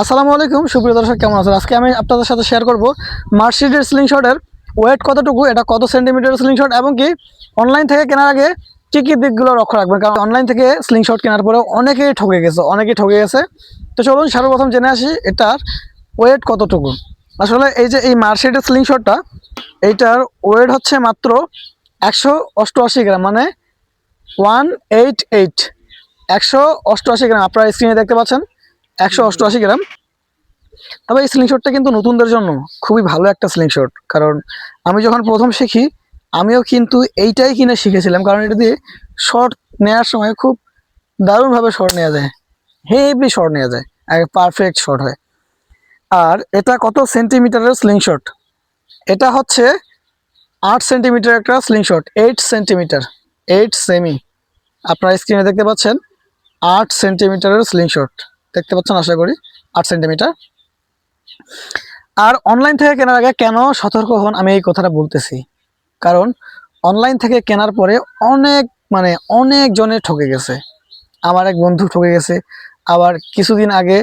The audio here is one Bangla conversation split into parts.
আসসালামু আলাইকুম, সুপ্রিয় দর্শক, কেমন আছেন? আজকে আমি আপনাদের সাথে শেয়ার করব মার্সিডির স্লিংশটের ওয়েট কতটুকু, এটা কত সেন্টিমিটার স্লিংশট এবং কি অনলাইন থেকে কেনার আগে কী কী দিকগুলো লক্ষ্য রাখবেন? কারণ অনলাইন থেকে স্লিংশট কেনার পরে অনেকেই ঠকে গেছে, অনেকেই ঠকে গেছে। তো চলুন সর্বপ্রথম জেনে আসি এটার ওয়েট কতটুকু। আসলে এই যে এই মার্সিডির স্লিংশটটা এইটার ওয়েট হচ্ছে মাত্র একশো অষ্টআশি গ্রাম মানে ওয়ান এইট এইট একশো অষ্টআশি গ্রাম। আপনারা স্ক্রিনে দেখতে পাচ্ছেন। একশো অষ্টআশি গ্রাম। তবে এই স্লিংশটটা কিন্তু নতুনদের জন্য খুবই ভালো একটা স্লিংশট কারণ আমি যখন প্রথম শিখি, আমিও কিন্তু এইটাই কিনে শিখেছিলাম। কারণ এটা দিয়ে শর্ট নেওয়ার সময় খুব দারুণভাবে শর্ট নেওয়া যায়। হেভি শর্ট নেওয়া যায়। পারফেক্ট শর্ট হয়। আর এটা কত সেন্টিমিটারের স্লিংশট এটা হচ্ছে আট সেন্টিমিটার একটা slingshot eight centimetre eight semi আপনারা স্ক্রিনে দেখতে পাচ্ছেন, আট সেন্টিমিটারের স্লিংশট দেখতে পাচ্ছেন, আশা করি আট সেন্টিমিটার। আর অনলাইন থেকে কেনার আগে কেন সতর্ক হন আমি এই কথাটা বলতেছি। কারণ অনলাইন থেকে কেনার পরে অনেক মানে অনেক জনে ঠকে গেছে। আমার এক বন্ধু ঠকে গেছে। আবার কিছুদিন আগে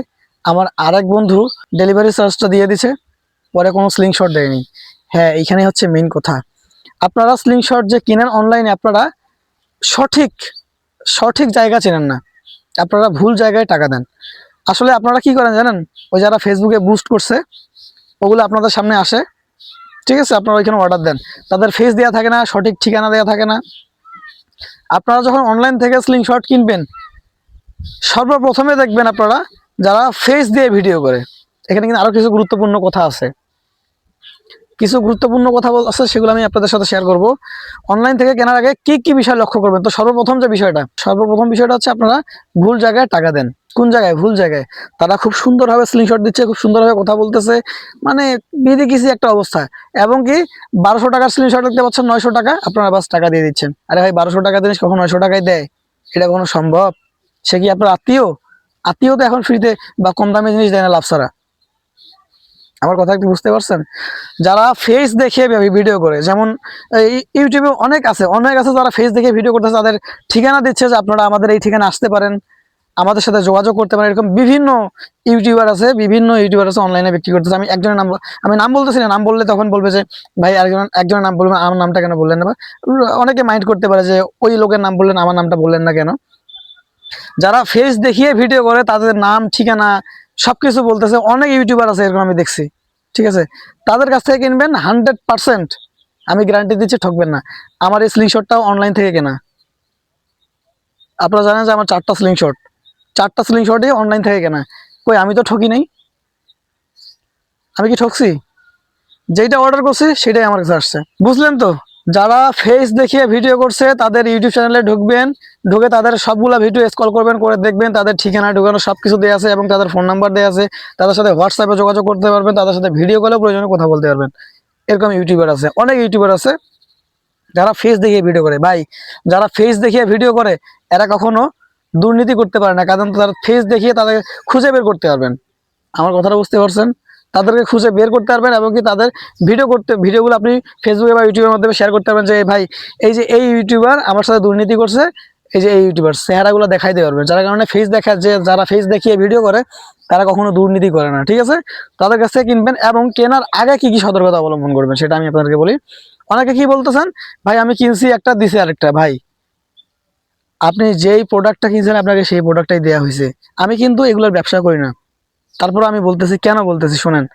আমার আরেক বন্ধু ডেলিভারি চার্জটা দিয়ে দিছে। পরে কোনো স্লিংশট দেয়নি। হ্যাঁ এইখানে হচ্ছে মেন কথা। আপনারা স্লিংশট যে কিনেন অনলাইনে আপনারা সঠিক সঠিক জায়গা চেনেন না। আপনারা ভুল জায়গায় টাকা দেন। আসলে আপনারা কি করেন জানেন? ওই যারা ফেসবুকে বুস্ট করছে, ওগুলো আপনাদের সামনে আসে। ঠিক আছে, আপনারা ওইখানে অর্ডার দেন। তাদের ফেস দেওয়া থাকে না, সঠিক ঠিকানা দেওয়া থাকে না। আপনারা যখন অনলাইন থেকে স্লিংশট কিনবেন, সর্বপ্রথমে দেখবেন আপনারা যারা ফেস দিয়ে ভিডিও করে, এখানে কিন্তু আরও কিছু গুরুত্বপূর্ণ কথা আছে। কিছু গুরুত্বপূর্ণ কথা আছে, সেগুলো আমি আপনাদের সাথে শেয়ার করব। অনলাইন থেকে কেনার আগে কি কি বিষয় লক্ষ্য করবেন? তো সর্বপ্রথম যে বিষয়টা, সর্বপ্রথম বিষয়টা হচ্ছে আপনারা ভুল জায়গায় টাকা দেন। কোন জায়গায়? ভুল জায়গায়। তারা খুব সুন্দরভাবে স্ক্রিনশট দিচ্ছে, খুব সুন্দরভাবে কথা বলতেছে। মানে বিধি কিছু একটা অবস্থা। এবং কি, বারোশো টাকার স্ক্রিনশট দেখতে পাচ্ছেন, নয়শো টাকা। আপনারা বাস টাকা দিয়ে দিচ্ছেন। আরে ভাই, বারোশো টাকা জিনিস কখন নয়শো টাকায় দেয়? এটা কোনো সম্ভব? সে কি আপনার আত্মীয়? আত্মীয় তো এখন ফ্রিতে বা কম দামে জিনিস দেয় না লাভ ছাড়া। আমার কথা একটু বুঝতে পারছেন? যারা ফেস দেখে ভিডিও করে, যেমন এই ইউটিউবে অনেক আছে অনেক আছে যারা ফেস দেখে ভিডিও করতেছে, তাদের ঠিকানা দিচ্ছে যে আপনারা আমাদের এই ঠিকানা আসতে পারেন, আমাদের সাথে যোগাযোগ করতে পারেন, এরকম বিভিন্ন ইউটিউবার আছে, বিভিন্ন ইউটিউবার আছে অনলাইনে বিক্রি করতেছে। আমি একজনের নাম, আমি নাম বলতেছি না, নাম বললে তখন বলবে যে, ভাই একজন একজনের নাম বলবেন আমার নামটা কেন বললেন না? বা অনেকে মাইন্ড করতে পারে যে, ওই লোকের নাম বললেন, আমার নামটা বললেন না কেন? যারা ফেস দেখিয়ে ভিডিও করে, তাদের নাম, ঠিকানা সবকিছু বলতেছে, অনেক ইউটিউবার আছে এরকম আমি দেখছি, ঠিক আছে? তাদের কাছ থেকে কিনবেন হান্ড্রেড আমি গ্যারান্টি দিচ্ছি ঠকবেন না। আমার এই স্লিংশটটাও অনলাইন থেকে কেনা। আপনারা জানেন যে আমার চারটা স্লিংশট চারটা স্লিংশটই অনলাইন থেকে কেনা। কই, আমি তো ঠকি নাই? আমি কি ঠকছি? যেটা অর্ডার করছি, সেটাই আমার কাছে আসছে। বুঝলেন তো? যারা ফেস দেখিয়ে ভিডিও করছে, তাদের ইউটিউব চ্যানেলে ঢুকবেন ঢুকে তাদের সবগুলা ভিডিও স্কল করবেন, করে দেখবেন, তাদের ঠিকানা ঢুকানো সব কিছু দেওয়া আছে এবং তাদের ফোন নাম্বার দেওয়া আছে। তাদের সাথে হোয়াটসঅ্যাপে যোগাযোগ করতে পারবেন, তাদের সাথে ভিডিও কলেও প্রয়োজনে কথা বলতে পারবেন। এরকম ইউটিউবার আছে, অনেক ইউটিউবার আছে, যারা ফেস দেখিয়ে ভিডিও করে। ভাই, যারা ফেস দেখিয়ে ভিডিও করে, এরা কখনো দুর্নীতি করতে পারে না, কারণ তারা ফেস দেখিয়ে তাদের খুঁজে বের করতে পারবেন। আমার কথাটা বুঝতে পারছেন? তাদেরকে খুঁজে বের করতে পারবেন এবং কি তাদের ভিডিও করতে ভিডিওগুলো আপনি ফেসবুকে বা ইউটিউবের মাধ্যমে শেয়ার করতে পারবেন যে ভাই, এই যে এই ইউটিউবার আমার সাথে দুর্নীতি করছে এই যে এই ইউটিউবার, চেহারাগুলো দেখাই দিতে পারবেন যার কারণে ফেস দেখা যে যারা ফেস দেখিয়ে ভিডিও করে, তারা কখনো দুর্নীতি করে না, ঠিক আছে? তাদের কাছ থেকে কিনবেন এবং কেনার আগে কি কি সতর্কতা অবলম্বন করবেন, সেটা আমি আপনাদেরকে বলি। অনেকে কি বলতেছেন, ভাই, আমি কিনছি একটা, দিছি আরেকটা। ভাই, আপনি যেই প্রোডাক্টটা কিনছেন, আপনাকে সেই প্রোডাক্টটাই দেওয়া হয়েছে আমি কিন্তু এগুলোর ব্যবসা করি না। তারপর আমি বলতেছি, কেন বলতেছি? শোনেন,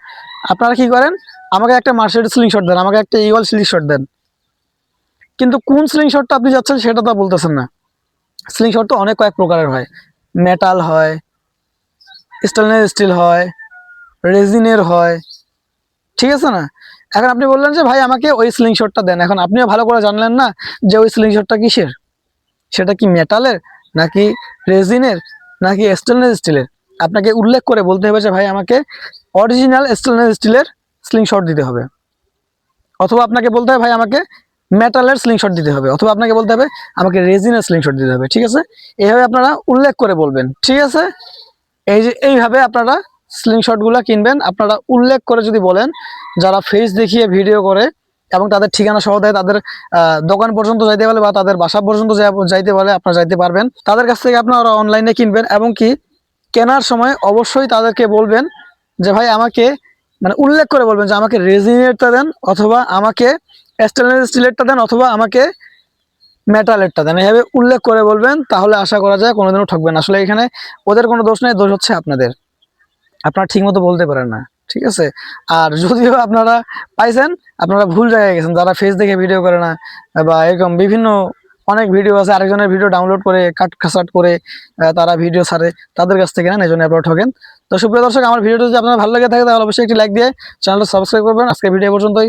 আপনারা কি করেন, আমাকে একটা মার্সিডিজ স্লিং শট দেন, আমাকে একটা ইগল স্লিং শট দেন। কিন্তু কোন স্লিং শটটা আপনি যাচ্ছেন, সেটা তো বলতেছেন না। স্লিং শট তো অনেক কয়েক প্রকারের হয়। মেটাল হয় স্টেনলেস স্টিল হয় রেজিনের হয়। ঠিক আছে না? এখন আপনি বললেন যে, ভাই, আমাকে ওই স্লিং শটটা দেন। এখন আপনিও ভালো করে জানলেন না যে, ওই স্লিং শটটা কিসের? সেটা কি মেটালের নাকি রেজিনের নাকি স্টেনলেস স্টিলের আপনাকে উল্লেখ করে বলতে হবে যে, ভাই, আমাকে অরিজিনাল স্টেনলেস স্টিলের স্লিংশট দিতে হবে। অথবা আপনাকে বলতে হবে, ভাই, আমাকে মেটালের স্লিংশট দিতে হবে, অথবা আপনাকে বলতে হবে, আমাকে রেজিনের স্লিংশট দিতে হবে, ঠিক আছে? এইভাবে আপনারা উল্লেখ করে বলবেন, ঠিক আছে? এই যে, এইভাবে আপনারা স্লিংশটগুলো কিনবেন, আপনারা উল্লেখ করে যদি বলেন, যারা ফেস দেখিয়ে ভিডিও করে এবং তাদের ঠিকানা সহ দেয়, তাদের দোকান পর্যন্ত যাইতে পারে বা তাদের বাসা পর্যন্ত যাইতে পারে আপনারা যাইতে পারবেন। তাদের কাছ থেকে আপনারা অনলাইনে কিনবেন এবং কি কেনার সময় অবশ্যই তাদেরকে বলবেন যে, ভাই, আমাকে মানে উল্লেখ করে বলবেন যে, আমাকে রেজিনেটটা দেন অথবা আমাকে স্টেনলেস স্টিলেরটা দেন অথবা আমাকে মেটালেরটা দেন। এইভাবে উল্লেখ করে বলবেন, তাহলে আশা করা যায় কোনোদিনও ঠকবেন না। আসলে এখানে ওদের কোনো দোষ নেই, দোষ হচ্ছে আপনাদের। আপনারা ঠিক মতো বলতে পারেন না, ঠিক আছে? আর যদিও আপনারা পাইছেন, আপনারা ভুল জায়গায় গেছেন, যারা ফেস দেখে ভিডিও করে না, বা এরকম বিভিন্ন অনেক ভিডিও আছে, আরেকজনের ভিডিও ডাউনলোড করে, কাট খাসাট করে তারা ভিডিও ছাড়ে, তাদের কাছ থেকে নেন এই জন্য আপনারা ঠকেন। তো সুপ্রিয় দর্শক, আমার ভিডিওটা যদি আপনার ভালো লাগে থাকে, তাহলে অবশ্যই একটি লাইক দিয়ে চ্যানেলটা সাবস্ক্রাইব করবেন। আজকে ভিডিও পর্যন্তই।